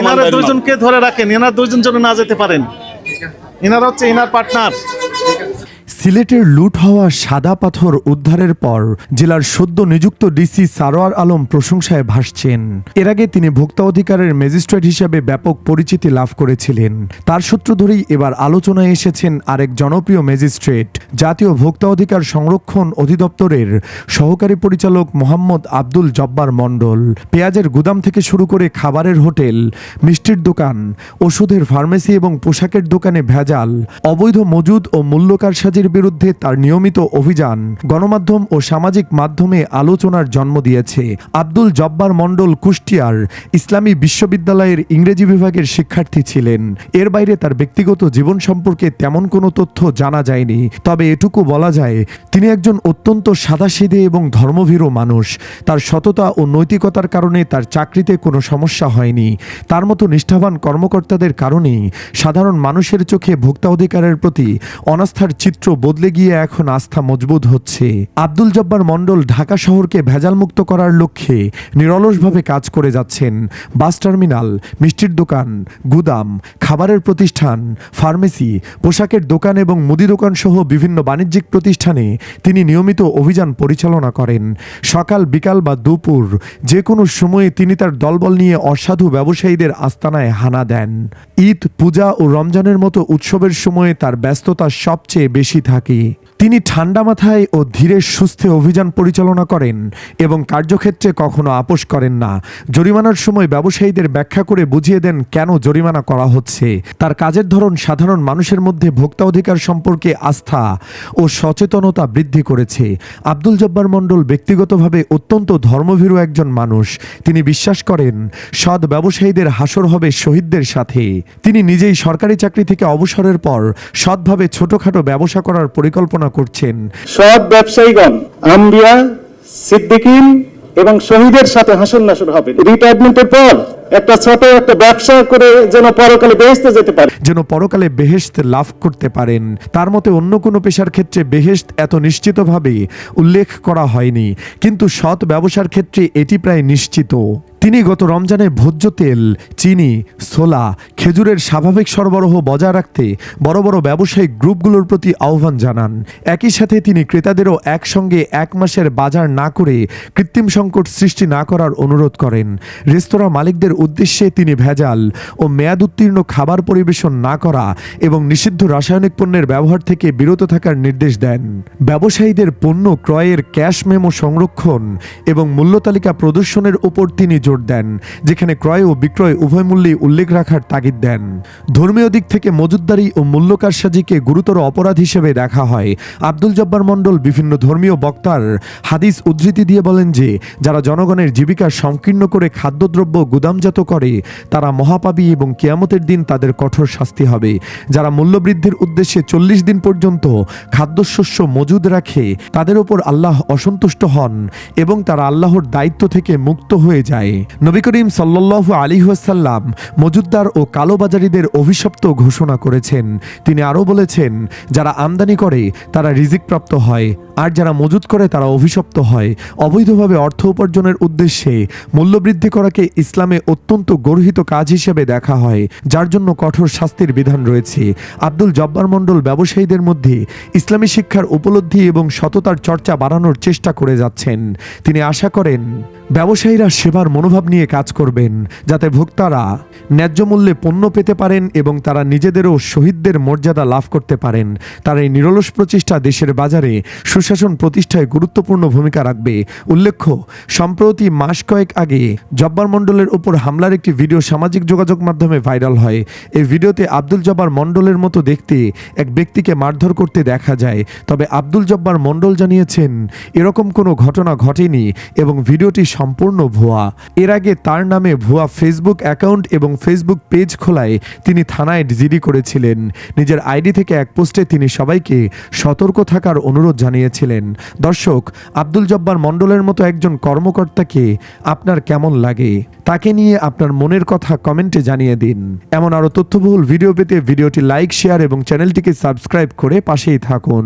ইনারা দুইজনকে ধরে রাখেন এনার দুইজন যেন না যেতে পারেন। এনারা হচ্ছে এনার পার্টনার। সিলেটের লুট হওয়া সাদা পাথর উদ্ধারের পর জেলার সদ্য নিযুক্ত ডিসি সারোয়ার আলম প্রশংসায় ভাসছেন। এর আগে তিনি ভোক্তা অধিকারের ম্যাজিস্ট্রেট হিসেবে ব্যাপক পরিচিতি লাভ করেছিলেন। তার সূত্র ধরেই এবার আলোচনায় এসেছেন আরেক জনপ্রিয় ম্যাজিস্ট্রেট, জাতীয় ভোক্তা অধিকার সংরক্ষণ অধিদপ্তরের সহকারী পরিচালক মোহাম্মদ আব্দুল জব্বার মণ্ডল। পেঁয়াজের গুদাম থেকে শুরু করে খাবারের হোটেল, মিষ্টির দোকান, ওষুধের ফার্মেসি এবং পোশাকের দোকানে ভেজাল, অবৈধ মজুদ ও মূল্যকার সাজির বিরুদ্ধে তার নিয়মিত অভিযান, গণমাধ্যম ও সামাজিক মাধ্যমে আলোচনার জন্ম দিয়েছে। আব্দুল জব্বার মণ্ডল কুষ্টিয়ার ইসলামী বিশ্ববিদ্যালয়ের ইংরেজি বিভাগের শিক্ষার্থী ছিলেন। এর বাইরে তার ব্যক্তিগত জীবন সম্পর্কে তেমন কোনো তথ্য জানা যায়নি। তবে এটুকু বলা যায়, তিনি একজন অত্যন্ত সাদাসিধে এবং ধর্মভীরু মানুষ। তার সততা ও নৈতিকতার কারণে তার চাকরিতে কোনো সমস্যা হয়নি। তার মতো নিষ্ঠাবান কর্মকর্তাদের কারণেই সাধারণ মানুষের চোখে ভোক্তা অধিকারের প্রতি অনাস্থার চিত্র বদলে গিয়ে এখন আস্থা মজবুত হচ্ছে। আব্দুল জব্বার মণ্ডল ঢাকা শহরকে ভেজালমুক্ত করার লক্ষ্যে নিরলসভাবে কাজ করে যাচ্ছেন। বাস টার্মিনাল, মিষ্টির দোকান, গুদাম, খাবারের প্রতিষ্ঠান, ফার্মেসি, পোশাকের দোকান এবং মুদি দোকান সহ বিভিন্ন বাণিজ্যিক প্রতিষ্ঠানে তিনি নিয়মিত অভিযান পরিচালনা করেন। সকাল, বিকাল বা দুপুর যে কোনো সময়ে তিনি তার দলবল নিয়ে অসাধু ব্যবসায়ীদের আস্তানায় হানা দেন। ঈদ, পূজা ও রমজানের মতো উৎসবের সময়ে তার ব্যস্ততা সবচেয়ে বেশি থাকে। তিনি ঠান্ডা মাথায় ও ধীরে সুস্থে অভিযান পরিচালনা করেন এবং কার্যক্ষেত্রে কখনো আপোষ করেন না। জরিমানার সময় ব্যবসায়ীদের ব্যাখ্যা করে বুঝিয়ে দেন কেন জরিমানা করা হচ্ছে। তার কাজের ধরন সাধারণ মানুষের মধ্যে ভোক্তা অধিকার সম্পর্কে আস্থা ও সচেতনতা বৃদ্ধি করেছে। আব্দুল জব্বার মণ্ডল ব্যক্তিগতভাবে অত্যন্ত ধর্মভীরু একজন মানুষ। তিনি বিশ্বাস করেন, সৎ ব্যবসায়ীদের হাসর হবে শহীদদের সাথে। তিনি নিজেই সরকারি চাকরি থেকে অবসরের পর সৎভাবে ছোটখাটো ব্যবসা করার পরিকল্পনা করছেন। সব ব্যবসায়ীগণ, আম্বিয়া, সিদ্দিকিন এবং শহীদের সাথে হাসন নাসর হবে। রিটায়ারমেন্টের পর একটা ছোট একটা ব্যবসা করে যেন পরকালে বেহেস্তে যেতে পারে। যেন পরকালে বেহেশত লাভ করতে পারেন। তার মতে অন্য কোনো পেশার ক্ষেত্রে বেহেশত এত নিশ্চিতভাবে উল্লেখ করা হয়নি। কিন্তু সৎ ব্যবসার ক্ষেত্রে এটি প্রায় নিশ্চিত। তিনি গত রমজানে ভোজ্য তেল, চিনি সোলা খেজুরের স্বাভাবিক সরবরাহ বজায় রাখতে বড় বড় ব্যবসায়িক গ্রুপগুলোর প্রতি আহ্বান জানান। একই সাথে তিনি ক্রেতাদেরও একসঙ্গে এক মাসের বাজার না করে কৃত্রিম সংকট সৃষ্টি না করার অনুরোধ করেন। রেস্তোরাঁ মালিকদের উদ্দেশ্যে তিনি ভেজাল ও মেয়াদ উত্তীর্ণ খাবার পরিবেশন না করা এবং নিষিদ্ধ রাসায়নিক পণ্যের ব্যবহার থেকে বিরত থাকার নির্দেশ দেন। ব্যবসায়ীদের পণ্য ক্রয়ের ক্যাশ মেমো সংরক্ষণ এবং মূল্য তালিকা প্রদর্শনের উপর তিনি জোর দেন, যেখানে ক্রয় ও বিক্রয় উভয় মূল্যেই উল্লেখ রাখার তাগিদ দেন। ধর্মীয় দিক থেকে মজুদদারি ও মূল্য কারসাজিকে গুরুতর অপরাধ হিসেবে দেখা হয়। আব্দুল জব্বার মণ্ডল বিভিন্ন ধর্মীয় বক্তার হাদিস উদ্ধৃতি দিয়ে বলেন যে, যারা জনগণের জীবিকা সংকীর্ণ করে খাদ্যদ্রব্য গুদামজাত করে, তারা মহাপাবী এবং কেয়ামতের দিন তাদের কঠোর শাস্তি হবে। যারা মূল্যবৃদ্ধির উদ্দেশ্যে চল্লিশ দিন পর্যন্ত খাদ্যশস্য মজুদ রাখে, তাদের ওপর আল্লাহ অসন্তুষ্ট হন এবং তারা আল্লাহর দায়িত্ব থেকে মুক্ত হয়ে যায়। নবী করিম সাল্লাল্লাহু আলী ওয়াসাল্লাম মজুদদার ও কালোবাজারিদের অভিশপ্ত ঘোষণা করেছেন। তিনি আরও বলেছেন, যারা আমদানি করে, তারা রিজিকপ্রাপ্ত হয়, আর যারা মজুদ করে, তারা অভিশপ্ত হয়। অবৈধভাবে অর্থ উপার্জনের উদ্দেশ্যে মূল্যবৃদ্ধি করাকে ইসলামে অত্যন্ত গর্হিত কাজ হিসেবে দেখা হয়, যার জন্য কঠোর শাস্তির বিধান রয়েছে। আব্দুল জব্বার মণ্ডল ব্যবসায়ীদের মধ্যে ইসলামী শিক্ষার উপলব্ধি এবং সততার চর্চা বাড়ানোর চেষ্টা করে যাচ্ছেন। তিনি আশা করেন, ব্যবসায়ীরা সেবার মনোভাব নিয়ে কাজ করবেন, যাতে ভোক্তারা ন্যায্য মূল্যে পণ্য পেতে পারেন এবং তারা নিজেদেরও শহীদদের মর্যাদা লাভ করতে পারেন। তার এই নিরলস প্রচেষ্টা দেশের বাজারে সুশাসন প্রতিষ্ঠায় গুরুত্বপূর্ণ ভূমিকা রাখবে। উল্লেখ্য, সম্প্রতি মাস কয়েক আগে জব্বার মণ্ডলের উপর হামলার একটি ভিডিও সামাজিক যোগাযোগ মাধ্যমে ভাইরাল হয়। এই ভিডিওতে আব্দুল জব্বার মণ্ডলের মতো দেখতে এক ব্যক্তিকে মারধর করতে দেখা যায়। তবে আব্দুল জব্বার মণ্ডল জানিয়েছেন, এরকম কোনো ঘটনা ঘটেনি এবং ভিডিওটি সম্পূর্ণ ভুয়া। এর আগে তার নামে ভুয়া ফেসবুক অ্যাকাউন্ট এবং ফেসবুক পেজ খোলায় তিনি থানায় জিডি করেছিলেন। নিজের আইডি থেকে এক পোস্টে তিনি সবাইকে সতর্ক থাকার অনুরোধ জানিয়েছিলেন। দর্শক, আব্দুল জব্বার মণ্ডলের মতো একজন কর্মকর্তাকে আপনার কেমন লাগে? তাকে নিয়ে আপনার মনের কথা কমেন্টে জানিয়ে দিন। এমন আরও তথ্যবহুল ভিডিও পেতে ভিডিওটি লাইক, শেয়ার এবং চ্যানেলটিকে সাবস্ক্রাইব করে পাশেই থাকুন।